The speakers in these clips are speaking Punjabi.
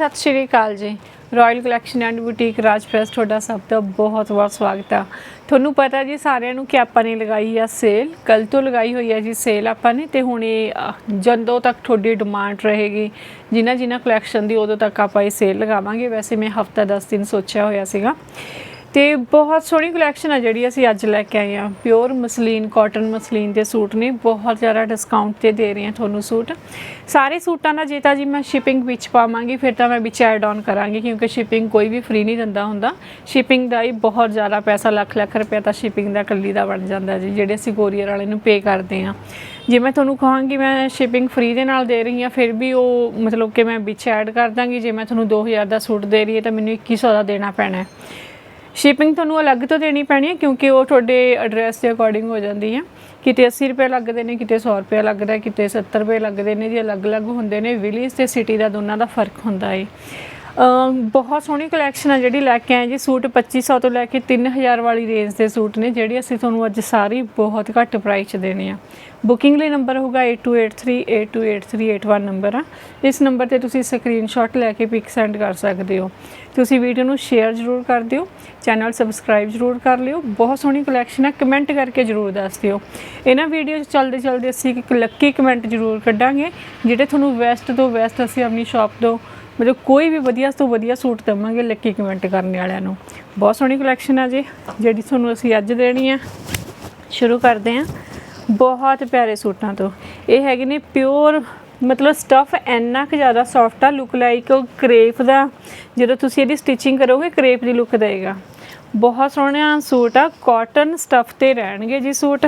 ਸਤਿ ਸ਼੍ਰੀ ਅਕਾਲ ਜੀ। ਰਾਇਲ ਕਲੈਕਸ਼ਨ ਐਂਡ ਬੁਟੀਕ ਰਾਜਪ੍ਰੈਸ ਤੁਹਾਡਾ ਸਭ ਦਾ ਬਹੁਤ ਬਹੁਤ ਸਵਾਗਤ ਆ। ਤੁਹਾਨੂੰ ਪਤਾ ਜੀ, ਸਾਰਿਆਂ ਨੂੰ ਕਿ ਆਪਾਂ ਨੇ ਲਗਾਈ ਆ ਸੇਲ ਕੱਲ ਤੋਂ ਲਗਾਈ ਹੋਈ ਹੈ ਜੀ ਸੇਲ ਆਪਾਂ ਨੇ ਤੇ ਹੁਣ ਇਹ ਜਦੋਂ ਤੱਕ ਤੁਹਾਡੀ ਡਿਮਾਂਡ ਰਹੇਗੀ ਜਿਨ੍ਹਾਂ ਜਿਨ੍ਹਾਂ ਕਲੈਕਸ਼ਨ ਦੀ ਉਦੋਂ ਤੱਕ ਆਪਾਂ ਇਹ ਸੇਲ ਲਗਾਵਾਂਗੇ। ਵੈਸੇ ਮੈਂ ਹਫਤਾ 10 ਦਿਨ ਸੋਚਿਆ ਹੋਇਆ ਸੀਗਾ। ਤੇ ਬਹੁਤ ਸੋਹਣੀ ਕਲੈਕਸ਼ਨ ਆ ਜਿਹੜੀ ਅਸੀਂ ਅੱਜ ਲੈ ਕੇ ਆਏ ਆ। ਪਿਓਰ ਮਸਲੀਨ ਕਾਟਨ ਮਸਲੀਨ ਦੇ ਸੂਟ ਨੇ। ਬਹੁਤ ਜ਼ਿਆਦਾ ਡਿਸਕਾਊਂਟ ਤੇ ਦੇ ਰਹੇ ਹਾਂ ਤੁਹਾਨੂੰ ਸੂਟ। ਸਾਰੇ ਸੂਟਾਂ ਦਾ ਜੇ ਤਾਂ ਜੀ ਮੈਂ ਸ਼ਿਪਿੰਗ ਵਿੱਚ ਪਾਵਾਂਗੀ, ਫਿਰ ਤਾਂ ਮੈਂ ਵਿੱਚ ਐਡ ਆਨ ਕਰਾਂਗੀ, ਕਿਉਂਕਿ ਸ਼ਿਪਿੰਗ ਕੋਈ ਵੀ ਫ੍ਰੀ ਨਹੀਂ ਦਿੰਦਾ ਹੁੰਦਾ। ਸ਼ਿਪਿੰਗ ਦਾ ਹੀ ਬਹੁਤ ਜ਼ਿਆਦਾ ਪੈਸਾ, ਲੱਖ ਲੱਖ ਰੁਪਏ ਤਾਂ ਸ਼ਿਪਿੰਗ ਦਾ ਕੱਲੀ ਦਾ ਬਣ ਜਾਂਦਾ ਜੀ, ਜਿਹੜੇ ਅਸੀਂ ਕੋਰੀਅਰ ਵਾਲੇ ਨੂੰ ਪੇ ਕਰਦੇ ਆ। ਜੇ ਮੈਂ ਤੁਹਾਨੂੰ ਕਹਾਂਗੀ ਮੈਂ ਸ਼ਿਪਿੰਗ ਫ੍ਰੀ ਦੇ ਨਾਲ ਦੇ ਰਹੀ ਹਾਂ ਫਿਰ ਵੀ ਉਹ ਮਤਲਬ ਕਿ ਮੈਂ ਵਿੱਚ ਐਡ ਕਰ ਦਾਂਗੀ। ਜੇ ਮੈਂ ਤੁਹਾਨੂੰ 2000 ਦਾ ਸੂਟ ਦੇ ਰਹੀ ਹੈ ਤਾਂ ਮੈਨੂੰ 2100 ਦਾ ਦੇਣਾ ਪੈਣਾ ਸ਼ਿਪਿੰਗ ਤੁਹਾਨੂੰ ਅਲੱਗ ਤੋਂ ਦੇਣੀ ਪੈਣੀ ਹੈ ਕਿਉਂਕਿ ਉਹ ਤੁਹਾਡੇ ਐਡਰੈਸ ਦੇ ਅਕੋਰਡਿੰਗ ਹੋ ਜਾਂਦੀ ਹੈ। ਕਿਤੇ 80 ਰੁਪਏ ਲੱਗਦੇ ਨੇ, ਕਿਤੇ 100 ਰੁਪਏ ਲੱਗਦਾ ਕਿਤੇ 70 ਰੁਪਏ ਲੱਗਦੇ ਨੇ ਜੀ, ਅਲੱਗ-ਅਲੱਗ ਹੁੰਦੇ ਨੇ। ਵਿਲੇਜ ਤੇ ਸਿਟੀ ਦਾ ਦੋਨਾਂ ਦਾ ਫ਼ਰਕ ਹੁੰਦਾ ਹੈ। ਬਹੁਤ ਸੋਹਣੀ ਕਲੈਕਸ਼ਨ ਆ ਜਿਹੜੀ ਲੈ ਕੇ ਆਏ ਜੀ। ਸੂਟ 2500 ਤੋਂ ਲੈ ਕੇ 3000 ਵਾਲੀ ਰੇਂਜ ਦੇ ਸੂਟ ਨੇ, ਜਿਹੜੇ ਅਸੀਂ ਤੁਹਾਨੂੰ ਅੱਜ ਸਾਰੀ ਬਹੁਤ ਘੱਟ ਪ੍ਰਾਈਸ 'ਚ ਦੇਣੇ ਆ। ਬੁਕਿੰਗ ਲਈ ਨੰਬਰ ਹੋਊਗਾ 8283828381 ਨੰਬਰ ਆ। ਇਸ ਨੰਬਰ ਤੇ ਤੁਸੀਂ ਸਕਰੀਨਸ਼ਾਟ ਲੈ ਕੇ ਪਿਕ ਸੈਂਡ ਕਰ ਸਕਦੇ ਹੋ। ਤੁਸੀਂ ਵੀਡੀਓ ਨੂੰ ਸ਼ੇਅਰ ਜ਼ਰੂਰ ਕਰ ਦਿਓ ਚੈਨਲ ਸਬਸਕ੍ਰਾਈਬ ਜ਼ਰੂਰ ਕਰ ਲਿਓ। ਬਹੁਤ ਸੋਹਣੀ ਕਲੈਕਸ਼ਨ ਆ ਕਮੈਂਟ ਕਰਕੇ ਜ਼ਰੂਰ ਦੱਸ ਦਿਓ। ਇਹਨਾਂ ਵੀਡੀਓ 'ਚ ਚੱਲਦੇ ਚੱਲਦੇ ਅਸੀਂ ਇੱਕ ਲੱਕੀ ਕਮੈਂਟ ਜ਼ਰੂਰ ਕੱਢਾਂਗੇ, ਜਿਹੜੇ ਤੁਹਾਨੂੰ ਵੈਸਟ ਤੋਂ ਵੈਸਟ ਅਸੀਂ ਆਪਣੀ ਸ਼ਾਪ ਤੋਂ ਮਤਲਬ ਕੋਈ ਵੀ ਵਧੀਆ ਤੋਂ ਵਧੀਆ ਸੂਟ ਦੇਵਾਂਗੇ ਲੱਕੀ ਕਮੈਂਟ ਕਰਨ ਵਾਲਿਆਂ ਨੂੰ। ਬਹੁਤ ਸੋਹਣੀ ਕਲੈਕਸ਼ਨ ਆ ਜੀ, ਜਿਹੜੀ ਤੁਹਾਨੂੰ ਅਸੀਂ ਅੱਜ ਦੇਣੀ ਆ। ਸ਼ੁਰੂ ਕਰਦੇ ਹਾਂ। ਬਹੁਤ ਪਿਆਰੇ ਸੂਟਾਂ ਤੋਂ। ਇਹ ਹੈਗੇ ਨੇ ਪਿਓਰ ਮਤਲਬ ਸਟਫ ਇੰਨਾ ਕੁ ਜ਼ਿਆਦਾ ਸੌਫਟ ਆ ਲੁੱਕ ਲਾਈਕ ਕਰੇਪ ਦਾ। ਜਦੋਂ ਤੁਸੀਂ ਇਹਦੀ ਸਟਿਚਿੰਗ ਕਰੋਗੇ ਕਰੇਪ ਦੀ ਲੁੱਕ ਦੇਗਾ ਬਹੁਤ ਸੋਹਣਾ ਸੂਟ ਆ ਕਾਟਨ ਸਟਫ ਤੇ ਰਹਿਣਗੇ ਜੀ ਸੂਟ।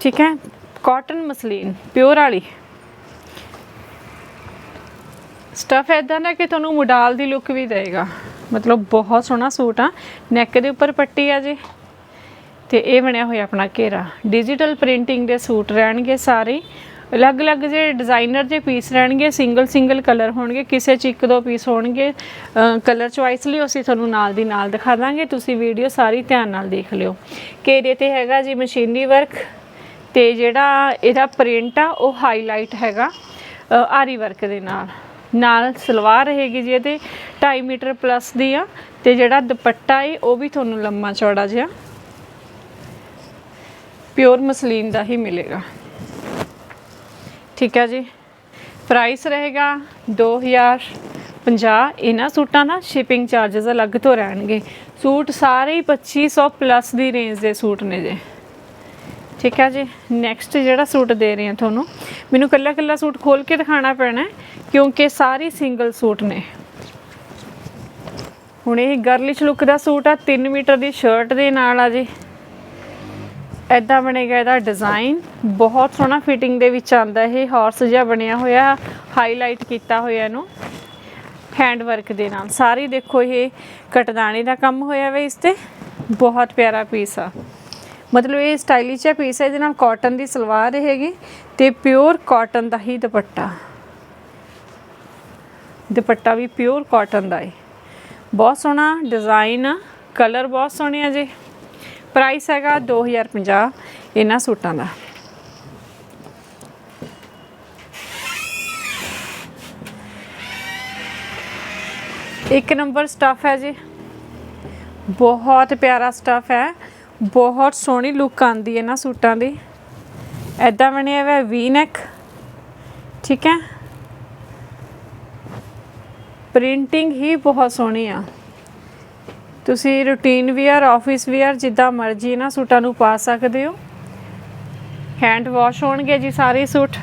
ਠੀਕ ਹੈ ਕਾਟਨ ਮਸਲੀਨ ਪਿਓਰ ਵਾਲੀ। ਸਟਫ ਐਦਾਂ ਦਾ ਕਿ ਤੁਹਾਨੂੰ ਮੁਡਾਲ ਦੀ ਲੁੱਕ ਵੀ ਦੇਗਾ। ਮਤਲਬ ਬਹੁਤ ਸੋਹਣਾ ਸੂਟ ਆ। ਨੈਕ ਦੇ ਉੱਪਰ ਪੱਟੀ ਆ ਜੀ। ਤੇ ਇਹ ਬਣਿਆ ਹੋਇਆ ਆਪਣਾ ਘੇਰਾ। ਡਿਜੀਟਲ ਪ੍ਰਿੰਟਿੰਗ ਦੇ ਸੂਟ ਰਹਿਣਗੇ ਸਾਰੇ। ਅਲੱਗ-ਅਲੱਗ ਜਿਹੜੇ ਡਿਜ਼ਾਈਨਰ ਦੇ ਪੀਸ ਰਹਿਣਗੇ ਸਿੰਗਲ ਸਿੰਗਲ ਕਲਰ ਹੋਣਗੇ ਕਿਸੇ ਚ ਇੱਕ ਦੋ ਪੀਸ ਹੋਣਗੇ ਕਲਰ ਚੁਆਇਸ ਲਈ ਅਸੀਂ ਤੁਹਾਨੂੰ ਨਾਲ ਦੀ ਨਾਲ ਦਿਖਾ ਦਾਂਗੇ। ਤੁਸੀਂ ਵੀਡੀਓ ਸਾਰੀ ਧਿਆਨ ਨਾਲ ਦੇਖ ਲਿਓ। ਘੇਰੇ ਤੇ ਹੈਗਾ ਜੀ ਮਸ਼ੀਨੀ ਵਰਕ ਤੇ ਜਿਹੜਾ ਇਹਦਾ ਪ੍ਰਿੰਟ ਆ ਉਹ ਹਾਈਲਾਈਟ ਹੈਗਾ ਅ, ਆਰੀ ਵਰਕ ਦੇ ਨਾਲ। ਨਾਲ ਸਲਵਾਰ ਰਹੇਗੀ ਜੀ ਇਹਦੇ 2.5 ਮੀਟਰ ਪਲੱਸ ਦੀ ਆ, ਤੇ ਜਿਹੜਾ ਦੁਪੱਟਾ ਏ, ਉਹ ਵੀ ਤੁਹਾਨੂੰ ਲੰਮਾ ਚੌੜਾ ਜਿਹਾ ਪਿਓਰ ਮਸਲੀਨ ਦਾ ਹੀ ਮਿਲੇਗਾ। ਠੀਕ ਹੈ ਜੀ? ਪ੍ਰਾਈਸ ਰਹੇਗਾ 2050 ਇਹਨਾਂ ਸੂਟਾਂ ਦਾ ਸ਼ਿਪਿੰਗ ਚਾਰजेस ਅਲੱਗ ਤੋਂ ਰਹਿਣਗੇ। ਸੂਟ ਸਾਰੇ ਹੀ 2500 ਪਲੱਸ ਦੀ ਰੇਂਜ ਦੇ ਸੂਟ ਨੇ ਜੇ। ਠੀਕ ਹੈ ਜੀ ਨੈਕਸਟ ਜਿਹੜਾ ਸੂਟ ਦੇ ਰਹੀ ਹਾਂ ਤੁਹਾਨੂੰ, ਮੈਨੂੰ ਕੱਲਾ ਕੱਲਾ ਸੂਟ ਖੋਲ ਕੇ ਦਿਖਾਣਾ ਪੈਣਾ ਕਿਉਂਕਿ ਸਾਰੇ ਸਿੰਗਲ ਸੂਟ ਨੇ। ਹੁਣ ਇਹ ਗਰਲਿਸ਼ ਲੁੱਕ ਦਾ ਸੂਟ ਆ 3 ਮੀਟਰ ਦੀ ਸ਼ਰਟ ਦੇ ਨਾਲ ਆ ਜੀ। ਐਦਾਂ ਬਣੇਗਾ ਇਹਦਾ ਡਿਜ਼ਾਈਨ ਬਹੁਤ ਸੋਹਣਾ ਫਿਟਿੰਗ ਦੇ ਵਿੱਚ ਆਂਦਾ ਇਹ ਹਾਰਸ ਜਿਹਾ ਬਣਿਆ ਹੋਇਆ ਹਾਈਲਾਈਟ ਕੀਤਾ ਹੋਇਆ ਇਹਨੂੰ ਹੈਂਡ ਵਰਕ ਦੇ ਨਾਲ। ਸਾਰੀ ਦੇਖੋ ਇਹ ਕਟਦਾਣੇ ਦਾ ਕੰਮ ਹੋਇਆ ਵਾ ਇਸ ਤੇ, ਬਹੁਤ ਪਿਆਰਾ ਪੀਸ ਆ। ਮਤਲਬ ਇਹ ਸਟਾਈਲਿਸ਼ ਹੈ ਪੀਸ ਹੈ, ਇਹਦੇ ਨਾਲ ਕਾਟਨ ਦੀ ਸਲਵਾਰ ਹੈਗੀ ਤੇ ਪਿਓਰ ਕਾਟਨ ਦਾ ਹੀ ਦੁਪੱਟਾ। ਦੁਪੱਟਾ ਵੀ ਪਿਓਰ ਕਾਟਨ ਦਾ ਹੈ ਬਹੁਤ ਸੋਹਣਾ ਡਿਜ਼ਾਈਨ ਆ ਕਲਰ ਬਹੁਤ ਸੋਹਣੇ ਆ ਜੀ। ਪ੍ਰਾਈਸ ਹੈਗਾ 2050 ਇਹਨਾਂ ਸੂਟਾਂ ਦਾ। ਇੱਕ ਨੰਬਰ ਸਟਫ ਹੈ ਜੀ। ਬਹੁਤ ਪਿਆਰਾ ਸਟਫ ਹੈ। ਬਹੁਤ ਸੋਹਣੀ ਲੁੱਕ ਆਂਦੀ ਹੈ ਇਹਨਾਂ ਸੂਟਾਂ ਦੀ। ਐਦਾਂ ਬਣਿਆ ਹੋਇਆ ਵੀ ਨੈਕ ਠੀਕ ਹੈ? ਪ੍ਰਿੰਟਿੰਗ ਹੀ ਬਹੁਤ ਸੋਹਣੀ ਆ। ਤੁਸੀਂ ਰੂਟੀਨ ਵੀਅਰ ਆਫਿਸ ਵੀਅਰ ਜਿੱਦਾਂ ਮਰਜ਼ੀ ਇਹਨਾਂ ਸੂਟਾਂ ਨੂੰ ਪਾ ਸਕਦੇ ਹੋ। ਹੈਂਡ ਵਾਸ਼ ਹੋਣਗੇ ਜੀ ਸਾਰੇ ਸੂਟ।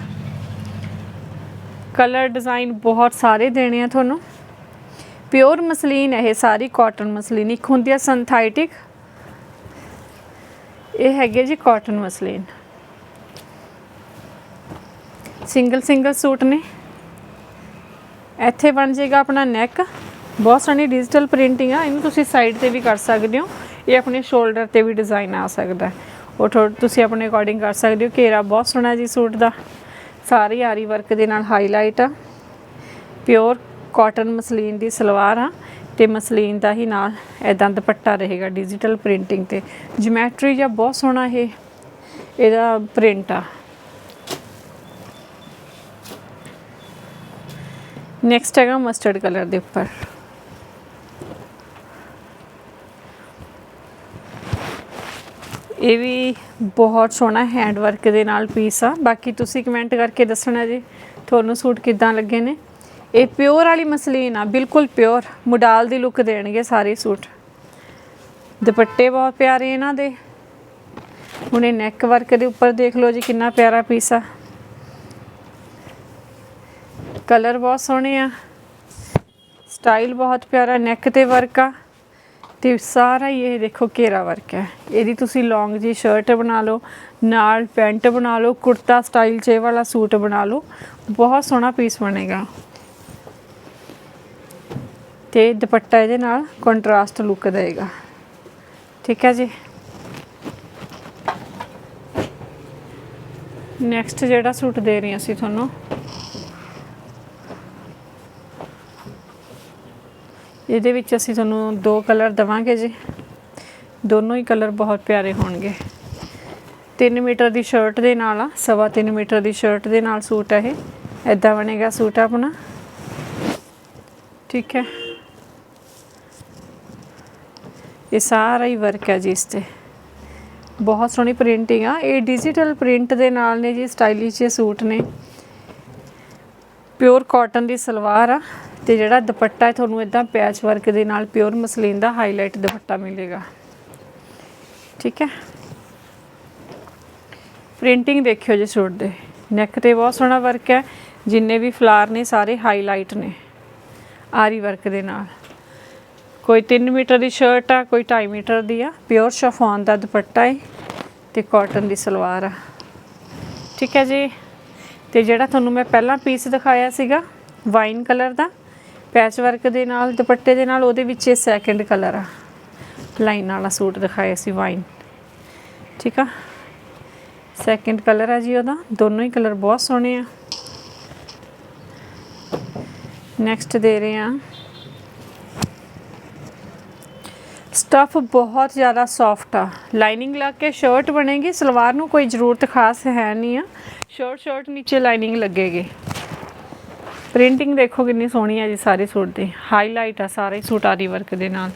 ਕਲਰ ਡਿਜ਼ਾਈਨ ਬਹੁਤ ਸਾਰੇ ਦੇਣੇ ਆ ਤੁਹਾਨੂੰ। ਪਿਓਰ ਮਸਲੀਨ ਹੈ ਇਹ ਸਾਰੀ ਕਾਟਨ ਮਸਲੀਨ। ਇੱਕ ਹੁੰਦੀ ਆ ਸਿੰਥੈਟਿਕ ਇਹ ਹੈਗੇ ਜੀ cotton muslin. Single single suit ਨੇ। ਇੱਥੇ ਬਣ ਜਾਏਗਾ ਆਪਣਾ ਨੈਕ ਬਹੁਤ ਸੋਹਣੀ ਡਿਜੀਟਲ ਪ੍ਰਿੰਟਿੰਗ ਆ ਇਹਨੂੰ ਤੁਸੀਂ ਸਾਈਡ ਤੇ ਵੀ ਕਰ ਸਕਦੇ ਹੋ। ਇਹ ਆਪਣੇ ਸ਼ੋਲਡਰ ਤੇ ਵੀ ਡਿਜ਼ਾਈਨ ਆ ਸਕਦਾ ਉਹ ਥੋੜ੍ਹਾ ਤੁਸੀਂ ਆਪਣੇ ਅਕੋਰਡਿੰਗ ਕਰ ਸਕਦੇ ਹੋ। ਘੇਰਾ ਬਹੁਤ ਸੋਹਣਾ ਜੀ ਸੂਟ ਦਾ। ਸਾਰੀ ਆਰੀ ਵਰਕ ਦੇ ਨਾਲ ਹਾਈਲਾਈਟ ਆ। ਪਿਓਰ ਕਾਟਨ ਮਸਲੀਨ ਦੀ ਸਲਵਾਰ ਆ। ਤੇ ਮਸਲੀਨ ਦਾ ਹੀ ਨਾਲ ਐਦਾਂ ਦੁਪੱਟਾ ਰਹੇਗਾ ਡਿਜੀਟਲ ਪ੍ਰਿੰਟਿੰਗ ਤੇ। ਜਿਓਮੈਟਰੀ ਜਾਂ ਬਹੁਤ ਸੋਹਣਾ ਇਹ, ਇਹਦਾ ਪ੍ਰਿੰਟ ਆ। ਨੈਕਸਟ ਹੈਗਾ ਮਸਟਰਡ ਕਲਰ ਦੇ ਉੱਪਰ। ਇਹ ਵੀ ਬਹੁਤ ਸੋਹਣਾ ਹੈਂਡ ਵਰਕ ਦੇ ਨਾਲ ਪੀਸ ਆ। ਬਾਕੀ ਤੁਸੀਂ ਕਮੈਂਟ ਕਰਕੇ ਦੱਸਣਾ ਜੀ, ਤੁਹਾਨੂੰ ਸੂਟ ਕਿੱਦਾਂ ਲੱਗੇ ਨੇ? ਇਹ ਪਿਓਰ ਵਾਲੀ ਮਸਲੀਨ ਆ, ਬਿਲਕੁਲ ਪਿਓਰ ਮੁਡਾਲ ਦੀ ਲੁੱਕ ਦੇਣਗੇ ਸਾਰੇ ਸੂਟ। ਦੁਪੱਟੇ ਬਹੁਤ ਪਿਆਰੇ ਇਹਨਾਂ ਦੇ। ਹੁਣੇ ਨੈਕ ਵਰਕ ਦੇ ਉੱਪਰ ਦੇਖ ਲਓ ਜੀ ਕਿੰਨਾ ਪਿਆਰਾ ਪੀਸ ਆ। ਕਲਰ ਬਹੁਤ ਸੋਹਣੇ ਆ। ਸਟਾਈਲ ਬਹੁਤ ਪਿਆਰਾ ਨੈਕ ਤੇ ਵਰਕ ਆ। ਤੇ ਸਾਰਾ ਹੀ ਇਹ ਦੇਖੋ ਘੇਰਾ ਵਰਕ ਹੈ ਇਹਦੀ ਤੁਸੀਂ ਲੌਂਗ ਜੀ ਸ਼ਰਟ ਬਣਾ ਲਓ, ਨਾਲ ਪੈਂਟ ਬਣਾ ਲਓ, ਕੁੜਤਾ ਸਟਾਈਲ 'ਚ ਇਹ ਵਾਲਾ ਸੂਟ ਬਣਾ ਲਓ। ਬਹੁਤ ਸੋਹਣਾ ਪੀਸ ਬਣੇਗਾ। ਤੇ ਦੁਪੱਟਾ ਇਹਦੇ ਨਾਲ ਕੰਟਰਾਸਟ ਲੁੱਕ ਦੇਗਾ ਠੀਕ ਹੈ ਜੀ? ਨੈਕਸਟ ਜਿਹੜਾ ਸੂਟ ਦੇ ਰਹੀ ਹਾਂ ਅਸੀਂ ਤੁਹਾਨੂੰ। ਇਹਦੇ ਵਿੱਚ ਅਸੀਂ ਤੁਹਾਨੂੰ ਦੋ ਕਲਰ ਦਵਾਂਗੇ ਜੀ। ਦੋਨੋਂ ਹੀ ਕਲਰ ਬਹੁਤ ਪਿਆਰੇ ਹੋਣਗੇ। 3 ਮੀਟਰ ਦੀ ਸ਼ਰਟ ਦੇ ਨਾਲ ਆ, ਸਵਾ 3 ਮੀਟਰ ਦੀ ਸ਼ਰਟ ਦੇ ਨਾਲ ਸੂਟ ਹੈ ਇਹ। ਐਦਾਂ ਬਣੇਗਾ ਸੂਟ ਆਪਣਾ। ਠੀਕ ਹੈ? ਇਹ ਸਾਰਾ ਹੀ ਵਰਕ ਹੈ ਜੀ ਇਸ ਤੇ। ਬਹੁਤ ਸੋਹਣੀ ਪ੍ਰਿੰਟਿੰਗ ਆ। ਇਹ ਡਿਜੀਟਲ ਪ੍ਰਿੰਟ ਦੇ ਨਾਲ ਨੇ ਜੀ ਸਟਾਈਲਿਸ਼ ਜਿਹੇ ਸੂਟ ਨੇ। ਪਿਓਰ ਕਾਟਨ ਦੀ ਸਲਵਾਰ ਆ ਤੇ ਜਿਹੜਾ ਦੁਪੱਟਾ ਹੈ, ਤੁਹਾਨੂੰ ਇਦਾਂ ਪੈਚ ਵਰਕ ਦੇ ਨਾਲ ਪਿਓਰ ਮਸਲੀਨ ਦਾ ਹਾਈਲਾਈਟ ਦੁਪੱਟਾ ਮਿਲੇਗਾ। ਠੀਕ ਹੈ? ਪ੍ਰਿੰਟਿੰਗ ਦੇਖਿਓ ਜੀ ਸੂਟ ਦੇ। ਨੈਕ ਤੇ ਬਹੁਤ ਸੋਹਣਾ ਵਰਕ ਹੈ। ਜਿੰਨੇ ਵੀ ਫਲਾਰ ਨੇ, ਸਾਰੇ ਹਾਈਲਾਈਟ ਨੇ। ਆਰੀ ਵਰਕ ਦੇ ਨਾਲ। ਕੋਈ 3 ਮੀਟਰ ਦੀ ਸ਼ਰਟ ਆ, ਕੋਈ 2.5 ਮੀਟਰ ਦੀ ਆ। ਪਿਓਰ ਸ਼ਫੋਨ ਦਾ ਦੁਪੱਟਾ ਹੈ ਤੇ ਕਾਟਨ ਦੀ ਸਲਵਾਰ ਆ। ਠੀਕ ਹੈ ਜੀ? ਤੇ ਜਿਹੜਾ ਤੁਹਾਨੂੰ ਮੈਂ ਪਹਿਲਾਂ ਪੀਸ ਦਿਖਾਇਆ ਸੀਗਾ ਵਾਈਨ ਕਲਰ ਦਾ ਪੈਚ ਵਰਕ ਦੇ ਨਾਲ, ਦੁਪੱਟੇ ਦੇ ਨਾਲ, ਉਹਦੇ ਵਿੱਚ ਇਹ ਸੈਕੰਡ ਕਲਰ ਆ। ਲਾਈਨ ਵਾਲਾ ਸੂਟ ਦਿਖਾਇਆ ਸੀ ਵਾਈਨ ਠੀਕ ਆ? ਸੈਕੰਡ ਕਲਰ ਆ ਜੀ ਉਹਦਾ, ਦੋਨੋਂ ਹੀ ਕਲਰ ਬਹੁਤ ਸੋਹਣੇ ਆ। ਨੈਕਸਟ ਦੇ ਰਹੇ ਆ। ਸਟਫ ਬਹੁਤ ਜ਼ਿਆਦਾ ਸੌਫਟ ਆ। ਲਾਈਨਿੰਗ ਲਾ ਕੇ ਸ਼ਰਟ ਬਣੇਗੀ, ਸਲਵਾਰ ਨੂੰ ਕੋਈ ਜ਼ਰੂਰਤ ਖਾਸ ਹੈ ਨਹੀਂ ਆ। ਸ਼ਰਟ ਸ਼ਰਟ ਨੀਚੇ ਲਾਈਨਿੰਗ ਲੱਗੇਗੀ। ਪ੍ਰਿੰਟਿੰਗ ਦੇਖੋ ਕਿੰਨੀ ਸੋਹਣੀ ਆ ਜੀ ਸਾਰੇ ਸੂਟ ਦੀ। ਹਾਈਲਾਈਟ ਆ ਸਾਰੇ ਸੂਟ ਆਰੀ ਵਰਕ ਦੇ ਨਾਲ।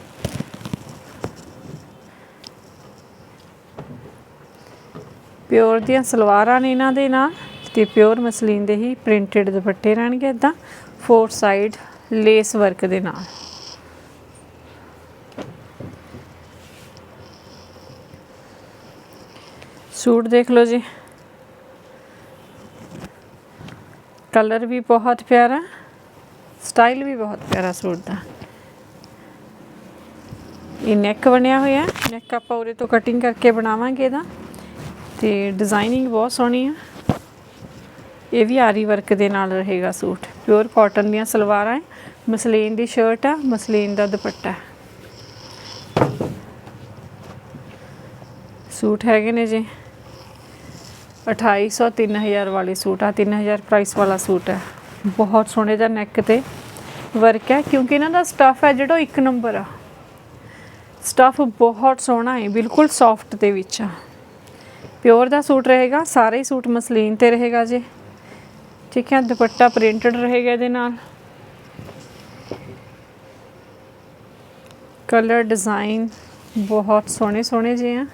ਪਿਓਰ ਦੀਆਂ ਸਲਵਾਰਾਂ ਨੇ ਇਹਨਾਂ ਦੇ ਨਾਲ ਤੇ ਪਿਓਰ ਮਸਲੀਨ ਦੇ ਹੀ ਪ੍ਰਿੰਟਡ ਦੁਪੱਟੇ ਰਹਿਣਗੇ ਇਦਾਂ ਫੋਰ ਸਾਈਡ ਲੇਸ ਵਰਕ ਦੇ ਨਾਲ। ਸੂਟ ਦੇਖ ਲਓ ਜੀ। ਕਲਰ ਵੀ ਬਹੁਤ ਪਿਆਰਾ, ਸਟਾਈਲ ਵੀ ਬਹੁਤ ਪਿਆਰਾ ਸੂਟ ਦਾ। ਇਹ ਨੈਕ ਬਣਿਆ ਹੋਇਆ ਨੈਕ ਆਪਾਂ ਉਰੇ ਤੋਂ ਕਟਿੰਗ ਕਰਕੇ ਬਣਾਵਾਂਗੇ ਇਹਦਾ। ਤੇ ਡਿਜ਼ਾਈਨਿੰਗ ਬਹੁਤ ਸੋਹਣੀ ਆ। ਇਹ ਵੀ ਆਰੀ ਵਰਕ ਦੇ ਨਾਲ ਰਹੇਗਾ ਸੂਟ। ਪਿਓਰ ਕਾਟਨ ਦੀਆਂ ਸਲਵਾਰਾਂ ਹੈ। ਮਸਲੀਨ ਦੀ ਸ਼ਰਟ ਆ, ਮਸਲੀਨ ਦਾ ਦੁਪੱਟਾ। ਸੂਟ ਹੈਗੇ ਨੇ ਜੀ। 2800 3000 ਵਾਲੇ ਸੂਟ ਆ 3000 ਪ੍ਰਾਈਸ ਵਾਲਾ ਸੂਟ ਹੈ। ਬਹੁਤ ਸੋਹਣੇ ਦਾ ਨੈਕ ਤੇ ਵਰਕ ਹੈ, ਕਿਉਂਕਿ ਇਹਨਾਂ ਦਾ ਸਟਫ ਹੈ ਜਿਹੜਾ ਉਹ ਇੱਕ ਨੰਬਰ ਆ। ਸਟਫ ਬਹੁਤ ਸੋਹਣਾ ਹੈ, ਬਿਲਕੁਲ ਸੌਫਟ ਦੇ ਵਿੱਚ ਆ। ਪਿਓਰ ਦਾ ਸੂਟ ਰਹੇਗਾ, ਸਾਰੇ ਹੀ ਸੂਟ ਮਸਲੀਨ ਤੇ ਰਹੇਗਾ ਜੀ। ਠੀਕ ਹੈ, ਦੁਪੱਟਾ ਪ੍ਰਿੰਟਡ ਰਹੇਗਾ ਇਹਦੇ ਨਾਲ। ਕਲਰ ਡਿਜ਼ਾਈਨ ਬਹੁਤ ਸੋਹਣੇ ਸੋਹਣੇ ਜਿਹੇ ਆ।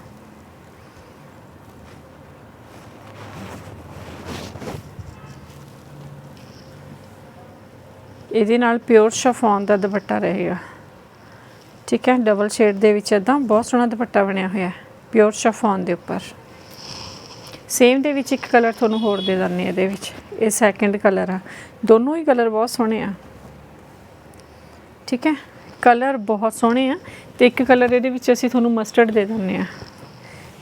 ਇਹਦੇ ਨਾਲ ਪਿਓਰ ਸ਼ਫੋਨ ਦਾ ਦੁਪੱਟਾ ਰਹੇਗਾ। ਠੀਕ ਹੈ ਡਬਲ ਸ਼ੇਡ ਦੇ ਵਿੱਚ ਇਦਾਂ ਬਹੁਤ ਸੋਹਣਾ ਦੁਪੱਟਾ ਬਣਿਆ ਹੋਇਆ ਪਿਓਰ ਸ਼ਫੋਨ ਦੇ ਉੱਪਰ। ਸੇਮ ਦੇ ਵਿੱਚ ਇੱਕ ਕਲਰ ਤੁਹਾਨੂੰ ਹੋਰ ਦੇ ਦਿੰਦੇ ਇਹਦੇ ਵਿੱਚ। ਇਹ ਸੈਕੰਡ ਕਲਰ ਆ। ਦੋਨੋਂ ਹੀ ਕਲਰ ਬਹੁਤ ਸੋਹਣੇ ਆ। ਠੀਕ ਹੈ ਕਲਰ ਬਹੁਤ ਸੋਹਣੇ ਆ ਤੇ ਇੱਕ ਕਲਰ ਇਹਦੇ ਵਿੱਚ ਅਸੀਂ ਤੁਹਾਨੂੰ ਮਸਟਰਡ ਦੇ ਦਿੰਦੇ ਆ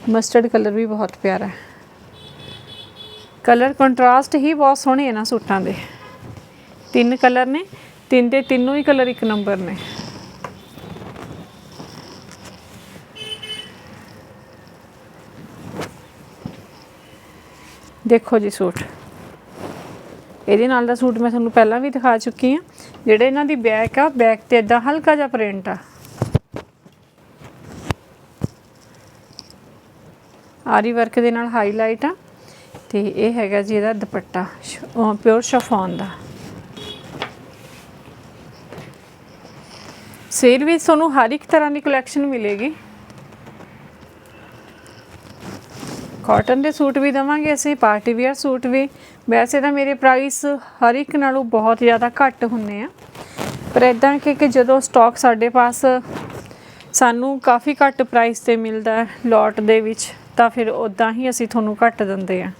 ਮਸਟਰਡ ਕਲਰ ਵੀ ਬਹੁਤ ਪਿਆਰਾ ਹੈ। ਕਲਰ ਕੰਟਰਾਸਟ ਹੀ ਬਹੁਤ ਸੋਹਣੇ ਆ ਨਾ ਸੂਟਾਂ ਦੇ। ਤਿੰਨ ਕਲਰ ਨੇ, ਤਿੰਨ ਦੇ ਤਿੰਨੋਂ ਹੀ ਕਲਰ ਇੱਕ ਨੰਬਰ ਨੇ। ਦੇਖੋ ਜੀ ਸੂਟ। ਇਹਦੇ ਨਾਲ ਦਾ ਸੂਟ ਮੈਂ ਤੁਹਾਨੂੰ ਪਹਿਲਾਂ ਵੀ ਦਿਖਾ ਚੁੱਕੀ ਹਾਂ। ਜਿਹੜੇ ਇਹਨਾਂ ਦੀ ਬੈਕ ਆ ਬੈਕ ਤੇ ਇਦਾਂ ਹਲਕਾ ਜਿਹਾ ਪ੍ਰਿੰਟ ਆ। ਆਰੀ ਵਰਕ ਦੇ ਨਾਲ ਹਾਈਲਾਈਟ ਆ। ਤੇ ਇਹ ਹੈਗਾ ਜੀ ਇਹਦਾ ਦੁਪੱਟਾ ਪਿਓਰ ਸ਼ਫੋਨ ਦਾ। ਸੇਲ ਵਿੱਚ ਤੁਹਾਨੂੰ ਹਰ ਇੱਕ ਤਰ੍ਹਾਂ ਦੀ ਕਲੈਕਸ਼ਨ ਮਿਲੇਗੀ। ਕਾਟਨ ਦੇ ਸੂਟ ਵੀ ਦਵਾਂਗੇ ਅਸੀਂ ਪਾਰਟੀ ਵੇਅਰ ਸੂਟ ਵੀ। ਵੈਸੇ ਤਾਂ ਮੇਰੇ ਪ੍ਰਾਈਸ ਹਰ ਇੱਕ ਨਾਲੋਂ ਬਹੁਤ ਜ਼ਿਆਦਾ ਘੱਟ ਹੁੰਨੇ ਆ। ਪਰ ਇਦਾਂ ਕਿ ਕਿ ਜਦੋਂ ਸਟਾਕ ਸਾਡੇ ਪਾਸ ਸਾਨੂੰ ਕਾਫੀ ਘੱਟ ਪ੍ਰਾਈਸ ਤੇ ਮਿਲਦਾ ਲੋਟ ਦੇ ਵਿੱਚ, ਤਾਂ ਫਿਰ ਉਦਾਂ ਹੀ ਅਸੀਂ ਤੁਹਾਨੂੰ ਘੱਟ ਦਿੰਦੇ ਆ।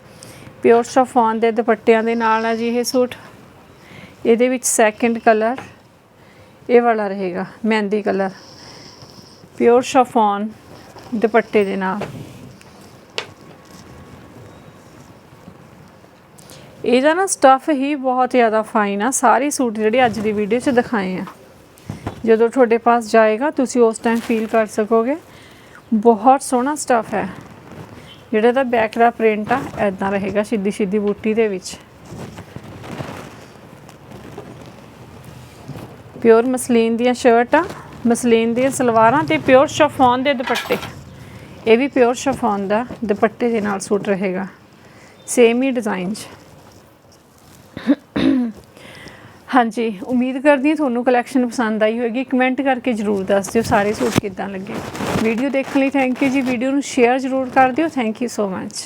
ਪਿਓਰ ਸ਼ਫਾਨ ਦੇ ਦੁਪੱਟਿਆਂ ਦੇ ਨਾਲ ਆ ਜੀ ਇਹ ਸੂਟ। ਇਹਦੇ ਵਿੱਚ ਸੈਕੰਡ ਕਲਰ ਇਹ ਵਾਲਾ ਰਹੇਗਾ, ਮਹਿੰਦੀ ਕਲਰ। ਪਿਓਰ ਸ਼ਫਾਨ ਦੁਪੱਟੇ ਦੇ ਨਾਲ। ਇਹਦਾ ਨਾ ਸਟਫ ਹੀ ਬਹੁਤ ਜ਼ਿਆਦਾ ਫਾਈਨ ਆ। ਸਾਰੇ ਸੂਟ ਜਿਹੜੇ ਅੱਜ ਦੀ ਵੀਡੀਓ 'ਚ ਦਿਖਾਏ ਆ। ਜਦੋਂ ਤੁਹਾਡੇ ਪਾਸ ਜਾਏਗਾ, ਤੁਸੀਂ ਉਸ ਟਾਈਮ ਫੀਲ ਕਰ ਸਕੋਗੇ। ਬਹੁਤ ਸੋਹਣਾ ਸਟਫ ਹੈ। ਜਿਹੜਾ ਦਾ ਬੈਕ ਦਾ ਪ੍ਰਿੰਟ ਆ ਐਦਾਂ ਰਹੇਗਾ ਸਿੱਧੀ ਸਿੱਧੀ ਬੂਟੀ ਦੇ ਵਿੱਚ। ਪਿਓਰ ਮਸਲੀਨ ਦੀਆਂ ਸ਼ਰਟਾਂ, ਮਸਲੀਨ ਦੀਆਂ ਸਲਵਾਰਾਂ ਤੇ ਪਿਓਰ ਸ਼ਫਾਨ ਦੇ ਦੁਪੱਟੇ। ਇਹ ਵੀ ਪਿਓਰ ਸ਼ਫਾਨ ਦਾ ਦੁਪੱਟੇ ਦੇ ਨਾਲ ਸੂਟ ਰਹੇਗਾ। ਸੇਮ ਹੀ ਡਿਜ਼ਾਈਨ 'ਚ। ਹਾਂਜੀ, ਉਮੀਦ ਕਰਦੀ ਹਾਂ ਤੁਹਾਨੂੰ ਕਲੈਕਸ਼ਨ ਪਸੰਦ ਆਈ ਹੋਵੇਗੀ ਕਮੈਂਟ ਕਰਕੇ ਜਰੂਰ ਦੱਸ ਦਿਓ ਸਾਰੇ ਸੂਟ ਕਿੱਦਾਂ ਲੱਗੇ। ਵੀਡੀਓ ਦੇਖਣ ਲਈ ਥੈਂਕ ਯੂ ਜੀ। ਵੀਡੀਓ ਨੂੰ ਸ਼ੇਅਰ ਜਰੂਰ ਕਰ ਦਿਓ। Thank you so much